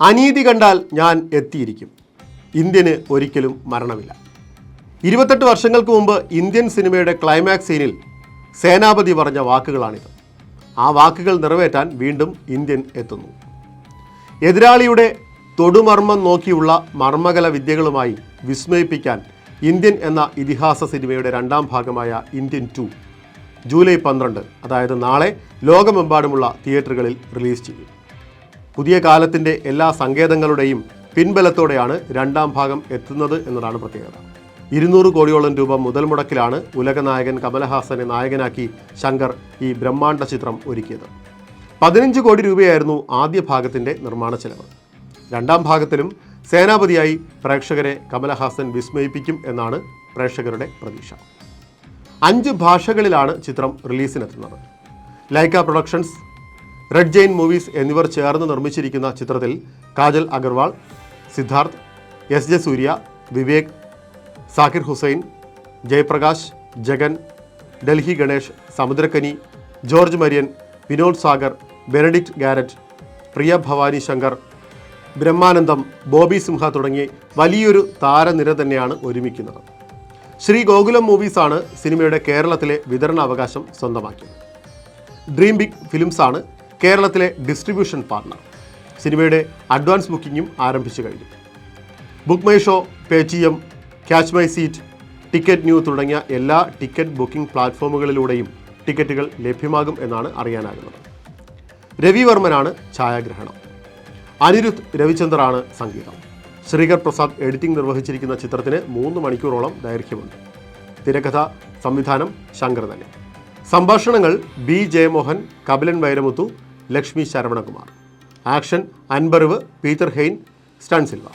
അനീതി കണ്ടാൽ ഞാൻ എത്തിയിരിക്കും. ഇന്ത്യന് ഒരിക്കലും മരണമില്ല. ഇരുപത്തെട്ട് വർഷങ്ങൾക്ക് മുമ്പ് ഇന്ത്യൻ സിനിമയുടെ ക്ലൈമാക്സ് സീനിൽ സേനാപതി പറഞ്ഞ വാക്കുകളാണിത്. ആ വാക്കുകൾ നിറവേറ്റാൻ വീണ്ടും ഇന്ത്യൻ എത്തുന്നു. എതിരാളിയുടെ തൊടുമർമ്മം നോക്കിയുള്ള മർമ്മകല വിദ്യകളുമായി വിസ്മയിപ്പിക്കാൻ ഇന്ത്യൻ എന്ന ഇതിഹാസ സിനിമയുടെ രണ്ടാം ഭാഗമായ ഇന്ത്യൻ ടു ജൂലൈ പന്ത്രണ്ട് അതായത് നാളെ ലോകമെമ്പാടുമുള്ള തിയേറ്ററുകളിൽ റിലീസ് ചെയ്യും. പുതിയ കാലത്തിന്റെ എല്ലാ സങ്കേതങ്ങളുടെയും പിൻബലത്തോടെയാണ് രണ്ടാം ഭാഗം എത്തുന്നത് എന്നതാണ് പ്രത്യേകത. ഇരുന്നൂറ് കോടിയോളം രൂപ മുതൽ മുടക്കിലാണ് ഉലകനായകൻ കമലഹാസനെ നായകനാക്കി ശങ്കർ ഈ ബ്രഹ്മാണ്ഡ ചിത്രം ഒരുക്കിയത്. പതിനഞ്ച് കോടി രൂപയായിരുന്നു ആദ്യ ഭാഗത്തിന്റെ നിർമ്മാണ ചെലവ്. രണ്ടാം ഭാഗത്തിലും സേനാപതിയായി പ്രേക്ഷകരെ കമലഹാസൻ വിസ്മയിപ്പിക്കും എന്നാണ് പ്രേക്ഷകരുടെ പ്രതീക്ഷ. അഞ്ച് ഭാഷകളിലാണ് ചിത്രം റിലീസിനെത്തുന്നത്. Lyca productions red giant movies എന്നിവർ ചേർന്ന് നിർമ്മിച്ചിരിക്കുന്ന ചിത്രത്തിൽ Kajal Aggarwal Siddharth S J Suriya Vivek Zakir Hussain Jayaprakash Jagan Delhi Ganesh Samuthirakani George Marian Vinod Sagar Benedict Garrett Priya Bhavani Shankar Brahmanandam Bobby Simha തുടങ്ങി വലിയൊരു താരനിര തന്നെയാണ് ഒരുമിക്കുന്നത്. ശ്രീ ഗോകുലം മൂവീസാണ് സിനിമയുടെ കേരളത്തിലെ വിതരണാവകാശം സ്വന്തമാക്കിയത്. ഡ്രീം ബിഗ് ഫിലിംസാണ് കേരളത്തിലെ ഡിസ്ട്രിബ്യൂഷൻ പാർട്ണർ. സിനിമയുടെ അഡ്വാൻസ് ബുക്കിംഗും ആരംഭിച്ചു കഴിഞ്ഞു. Book my show Paytm catch my seat ticket new തുടങ്ങിയ എല്ലാ ടിക്കറ്റ് ബുക്കിംഗ് പ്ലാറ്റ്ഫോമുകളിലൂടെയും ടിക്കറ്റുകൾ ലഭ്യമാകും എന്നാണ് അറിയാനാകുന്നത്. രവിവർമ്മനാണ് ഛായാഗ്രഹണം. അനിരുദ്ധ് രവിചന്ദറാണ് സംഗീതം. ശ്രീകർ പ്രസാദ് എഡിറ്റിംഗ് നിർവഹിച്ചിരിക്കുന്ന ചിത്രത്തിന് മൂന്ന് മണിക്കൂറോളം ദൈർഘ്യമുണ്ട്. തിരക്കഥ സംവിധാനം ശങ്കർ തന്നെ. സംഭാഷണങ്ങൾ B Jeyamohan Kabilan Vairamuthu Lakshmi Saravanakumar. Action Anbariv Peter Hein stunt Silva.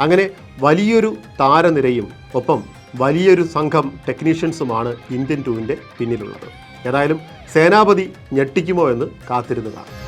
അങ്ങനെ വലിയൊരു താരനിരയും ഒപ്പം വലിയൊരു സംഘം ടെക്നീഷ്യൻസുമാണ് ഇന്ത്യൻ ടൂവിന്റെ പിന്നിലുള്ളത്. ഏതായാലും സേനാപതി ഞെട്ടിക്കുമോ എന്ന് കാത്തിരുന്നതാണ്